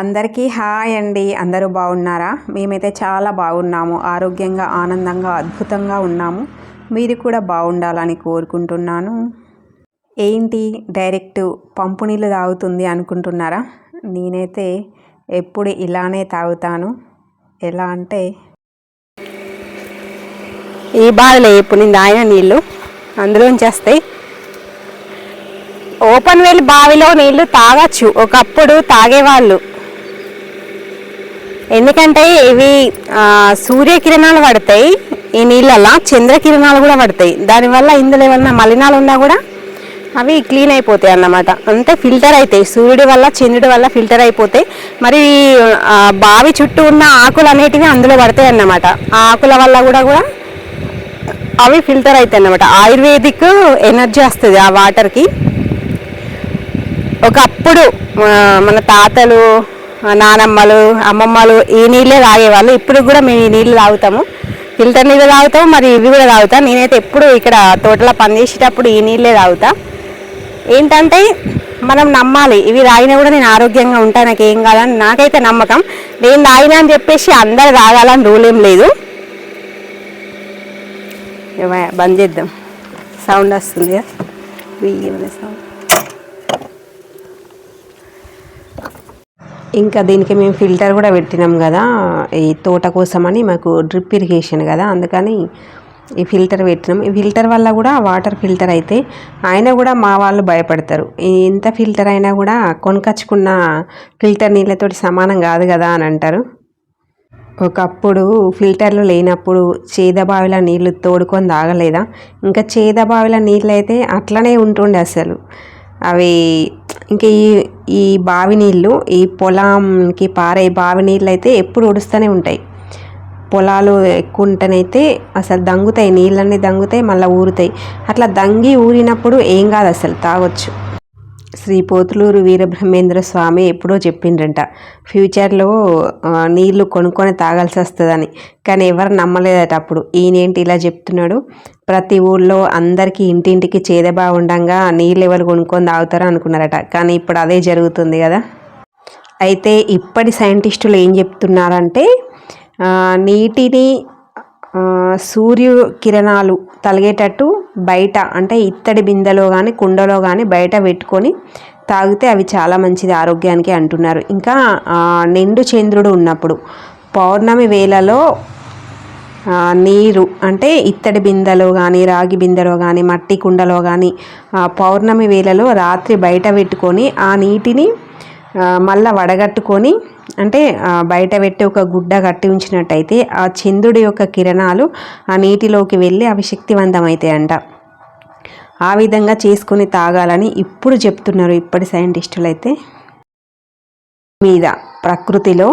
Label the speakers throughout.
Speaker 1: అందరికీ హాయ్ అండి. అందరూ బాగున్నారా? మేమైతే చాలా బాగున్నాము. ఆరోగ్యంగా ఆనందంగా అద్భుతంగా ఉన్నాము. మీరు కూడా బాగుండాలని కోరుకుంటున్నాను. ఏంటి? డైరెక్ట్ పంపు నీళ్ళు తాగుతుంది అనుకుంటున్నారా? నేనైతే ఎప్పుడు ఇలానే తాగుతాను. ఎలా అంటే
Speaker 2: ఈ బాధలే ఇప్పుడు నేను తాగిన నీళ్ళు అందులోంచి వస్తాయి. ఓపెన్ వెల్ బావిలో నీళ్ళు తాగొచ్చు. ఒకప్పుడు తాగేవాళ్ళు. ఎందుకంటే ఇవి సూర్యకిరణాలు పడతాయి ఈ నీళ్ళల్లో చంద్రకిరణాలు కూడా పడతాయి. దానివల్ల ఇందులో ఏమన్నా మలినాలు ఉన్నా కూడా అవి క్లీన్ అయిపోతాయి అన్నమాట. అంటే ఫిల్టర్ అవుతాయి సూర్యుడి వల్ల చంద్రుడి వల్ల ఫిల్టర్ అయిపోతాయి. మరి బావి చుట్టూ ఉన్న ఆకులు అనేటివి అందులో పడతాయి అన్నమాట. ఆ ఆకుల వల్ల కూడా కూడా అవి ఫిల్టర్ అవుతాయి అన్నమాట. ఆయుర్వేదిక్ ఎనర్జీ వస్తుంది ఆ వాటర్కి. ఒకప్పుడు మన తాతలు నానమ్మలు అమ్మమ్మలు ఈ నీళ్ళే తాగేవాళ్ళు. ఇప్పుడు కూడా మేము ఈ నీళ్ళు తాగుతాము. ఫిల్టర్ నీళ్ళు తాగుతాము మరి ఇవి కూడా తాగుతాం. నేనైతే ఎప్పుడు ఇక్కడ తోటలో పనిచేసేటప్పుడు ఈ నీళ్ళే తాగుతా. ఏంటంటే మనం నమ్మాలి ఇవి తాగినా కూడా నేను ఆరోగ్యంగా ఉంటాను నాకు ఏం కాదని నాకైతే నమ్మకం. నేను తాగినా అని చెప్పేసి అందరు తాగాలని రూల్ ఏం లేదు. బంద్ చేద్దాం. సౌండ్ వస్తుంది కదా సౌండ్.
Speaker 1: ఇంకా దీనికి మేము ఫిల్టర్ కూడా పెట్టినాం కదా ఈ తోట కోసమని మాకు డ్రిప్ ఇరిగేషన్ కదా అందుకని ఈ ఫిల్టర్ పెట్టినాం. ఈ ఫిల్టర్ వల్ల కూడా వాటర్ ఫిల్టర్ అయితే అయినా కూడా మా వాళ్ళు భయపడతారు. ఎంత ఫిల్టర్ అయినా కూడా కొనుకొచ్చుకున్న ఫిల్టర్ నీళ్ళతోటి సమానం కాదు కదా అని అంటారు. ఒకప్పుడు ఫిల్టర్లు లేనప్పుడు చేదబావిల నీళ్ళు తోడుకొని తాగలేదా? ఇంకా చేదబావిల నీళ్ళు అయితే అట్లనే ఉంటుండే అసలు. అవి ఇంకా ఈ ఈ బావి నీళ్ళు ఈ పొలంకి పారే బావి నీళ్ళు అయితే ఎప్పుడు ఉడుస్తూనే ఉంటాయి. పొలాలు ఎక్కువ ఉంటేనైతే అసలు దంగుతాయి నీళ్ళన్నీ దంగుతాయి మళ్ళీ ఊరుతాయి. అట్లా దంగి ఊరినప్పుడు ఏం కాదు అసలు తాగొచ్చు. శ్రీ పోతులూరు వీరబ్రహ్మేంద్ర స్వామి ఎప్పుడో చెప్పిండ్రంట ఫ్యూచర్లో నీళ్ళు కొనుక్కొని తాగాల్సి వస్తుందని. కానీ ఎవరు నమ్మలేదట అప్పుడు. ఈయనేంటి ఇలా చెప్తున్నాడు? ప్రతి ఊళ్ళో అందరికీ ఇంటింటికి చేదబా ఉండంగా నీళ్ళు ఎవరు కొనుక్కొని తాగుతారో అనుకున్నారట. కానీ ఇప్పుడు అదే జరుగుతుంది కదా. అయితే ఇప్పటి సైంటిస్టులు ఏం చెప్తున్నారంటే నీటిని సూర్యు సూర్య కిరణాలు తలిగేటట్టు బయట అంటే ఇత్తడి బిందెలో కానీ కుండలో కానీ బయట పెట్టుకొని తాగితే అవి చాలా మంచిది ఆరోగ్యానికి అంటున్నారు. ఇంకా నిండు చంద్రుడు ఉన్నప్పుడు పౌర్ణమి వేళలో నీరు అంటే ఇత్తడి బిందెలో కానీ రాగి బిందెలో కానీ మట్టి కుండలో కానీ ఆ, పౌర్ణమి వేళలో రాత్రి బయట పెట్టుకొని ఆ నీటిని మళ్ళా వడగట్టుకొని అంటే బయట పెట్టి ఒక గుడ్డ కట్టి ఉంచినట్టయితే ఆ చంద్రుడి యొక్క కిరణాలు ఆ నీటిలోకి వెళ్ళి అవి శక్తివంతమవుతాయంట. ఆ విధంగా చేసుకొని తాగాలని ఇప్పుడు చెప్తున్నారు ఇప్పటి సైంటిస్టులు అయితే మీద ప్రకృతిలో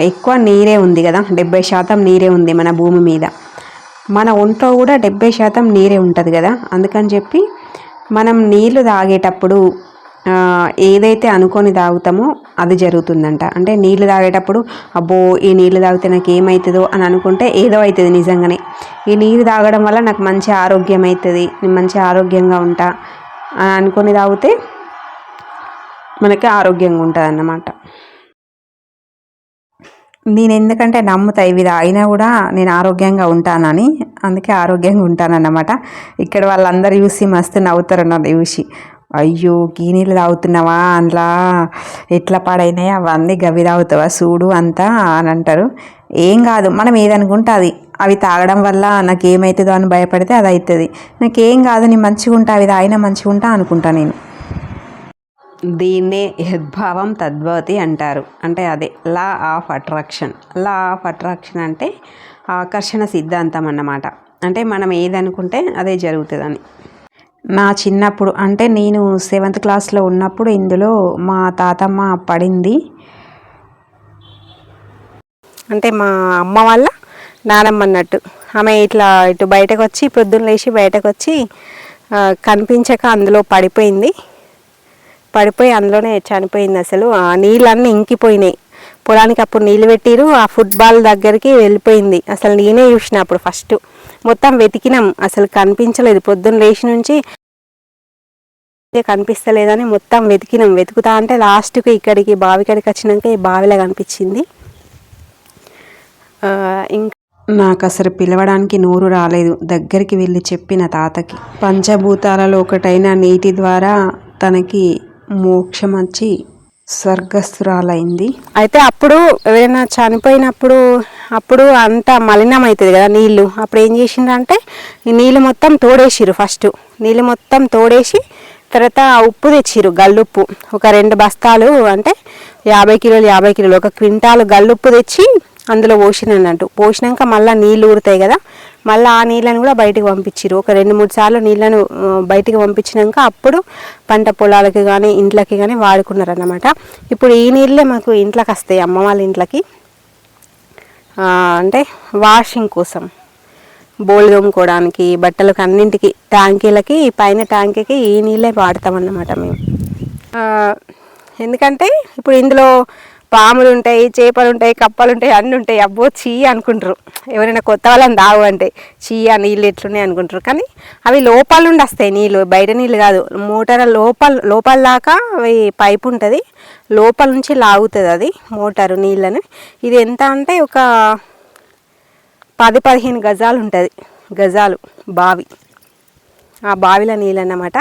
Speaker 1: ఎక్కువ నీరే ఉంది కదా డెబ్బై శాతం నీరే ఉంది మన భూమి మీద. మన ఒంట్లో కూడా డెబ్బై శాతం నీరే ఉంటుంది కదా అందుకని చెప్పి మనం నీళ్ళు తాగేటప్పుడు ఏదైతే అనుకొని తాగుతామో అది జరుగుతుందంట. అంటే నీళ్ళు తాగేటప్పుడు అబ్బో ఈ నీళ్ళు తాగితే నాకు ఏమవుతుందో అని అనుకుంటే ఏదో అవుతుంది నిజంగానే. ఈ నీళ్ళు తాగడం వల్ల నాకు మంచి ఆరోగ్యం అవుతుంది నేను మంచి ఆరోగ్యంగా ఉంటా అని అనుకొని తాగితే మనకి ఆరోగ్యంగా ఉంటుంది అన్నమాట నేను ఎందుకంటే నమ్ముతా ఇవి తాగినా కూడా నేను ఆరోగ్యంగా ఉంటానని అందుకే ఆరోగ్యంగా ఉంటానన్నమాట. ఇక్కడ వాళ్ళందరూ చూసి మస్తు నవ్వుతారు నన్ను చూసి. అయ్యో గీ నీళ్ళు తాగుతున్నావా అందులో ఎట్లా పాడైనాయి అవన్నీ గవి తాగుతావా? చూడు అంతా అని అంటారు. ఏం కాదు మనం ఏదనుకుంటే అది. అవి తాగడం వల్ల నాకు ఏమవుతుందో అని భయపడితే అది అవుతుంది నాకేం కాదు నేను మంచిగా ఉంటా అవి తాగినా మంచిగా ఉంటా అనుకుంటా నేను. దీన్నే యద్భావం తద్భవతి అంటారు. అంటే అదే law of attraction. Law of attraction అంటే ఆకర్షణ సిద్ధాంతం అన్నమాట. అంటే మనం ఏదనుకుంటే అదే జరుగుతుందని. నా చిన్నప్పుడు అంటే నేను సెవెంత్ క్లాస్లో ఉన్నప్పుడు ఇందులో మా తాతమ్మ పడింది.
Speaker 2: అంటే మా అమ్మ వాళ్ళ నానమ్మ అన్నట్టు. ఆమె ఇట్లా ఇటు బయటకు వచ్చి పొద్దున్న లేచి బయటకు వచ్చి కనిపించక అందులో పడిపోయింది. పడిపోయి అందులోనే చనిపోయింది అసలు. ఆ నీళ్ళన్నీ ఇంకిపోయినాయి. పొలానికి అప్పుడు నీళ్ళు పెట్టిరు ఆ ఫుట్బాల్ దగ్గరికి వెళ్ళిపోయింది. అసలు నేనే చూసిన అప్పుడు ఫస్ట్ మొత్తం వెతికినాం. అసలు కనిపించలేదు. పొద్దున్న లేచి నుంచి అయితే కనిపిస్తలేదని మొత్తం వెతికినాం. వెతుకుతా అంటే లాస్ట్కి ఇక్కడికి బావి కాడికి వచ్చినాక ఈ బావిలో కనిపించింది. ఇంకా
Speaker 1: నాకు అసలు పిలవడానికి నోరు రాలేదు. దగ్గరికి వెళ్ళి చెప్పిన తాతకి. పంచభూతాలలో ఒకటైన నీటి ద్వారా తనకి మోక్షం వచ్చి స్వర్గస్థురాలైంది.
Speaker 2: అయితే అప్పుడు ఎవరైనా చనిపోయినప్పుడు అప్పుడు అంతా మలినం అవుతుంది కదా నీళ్ళు. అప్పుడు ఏం చేసిండ్రంటే అంటే నీళ్ళు మొత్తం తోడేసిరు ఫస్ట్. నీళ్ళు మొత్తం తోడేసి తర్వాత ఉప్పు తెచ్చిరు గల్లుప్పు. ఒక రెండు బస్తాలు అంటే యాభై కిలోలు యాభై కిలోలు. ఒక క్వింటాలు గల్లుప్పు తెచ్చి అందులో పోసినట్టు పోసినాక మళ్ళీ నీళ్ళు ఊరుతాయి కదా మళ్ళీ ఆ నీళ్ళని కూడా బయటకు పంపించారు ఒక రెండు మూడు సార్లు నీళ్ళను బయటకు పంపించినాక అప్పుడు పంట పొలాలకి కానీ ఇంట్లోకి కానీ వాడుకున్నారు అన్నమాట ఇప్పుడు ఈ నీళ్ళే మాకు ఇంట్లోకి వస్తాయి అమ్మ వాళ్ళ ఇంట్లోకి. అంటే వాషింగ్ కోసం. బోల్ తోముకోవడానికి బట్టలకు అన్నింటికి ట్యాంకీలకి పైన ట్యాంకీకి ఈ నీళ్ళే వాడతామన్నమాట మేము. ఎందుకంటే ఇప్పుడు ఇందులో పాములు ఉంటాయి చేపలు ఉంటాయి కప్పలు ఉంటాయి అన్నీ ఉంటాయి అబ్బో చీ అనుకుంటారు. ఎవరైనా కొత్త వాళ్ళని దావు అంటే చీ ఆ నీళ్ళు ఎట్లున్నాయి అనుకుంటారు. కానీ అవి లోపల నుండి వస్తాయి నీళ్ళు బయట నీళ్ళు కాదు. మోటార్ లోపల లోపల దాకా అవి పైప్ ఉంటుంది. లోపల నుంచి లాగుతుంది అది మోటారు నీళ్ళని. ఇది ఎంత అంటే ఒక పది పదిహేను గజాలు ఉంటుంది. గజాలు బావి. ఆ బావిలో నీళ్ళు అన్నమాట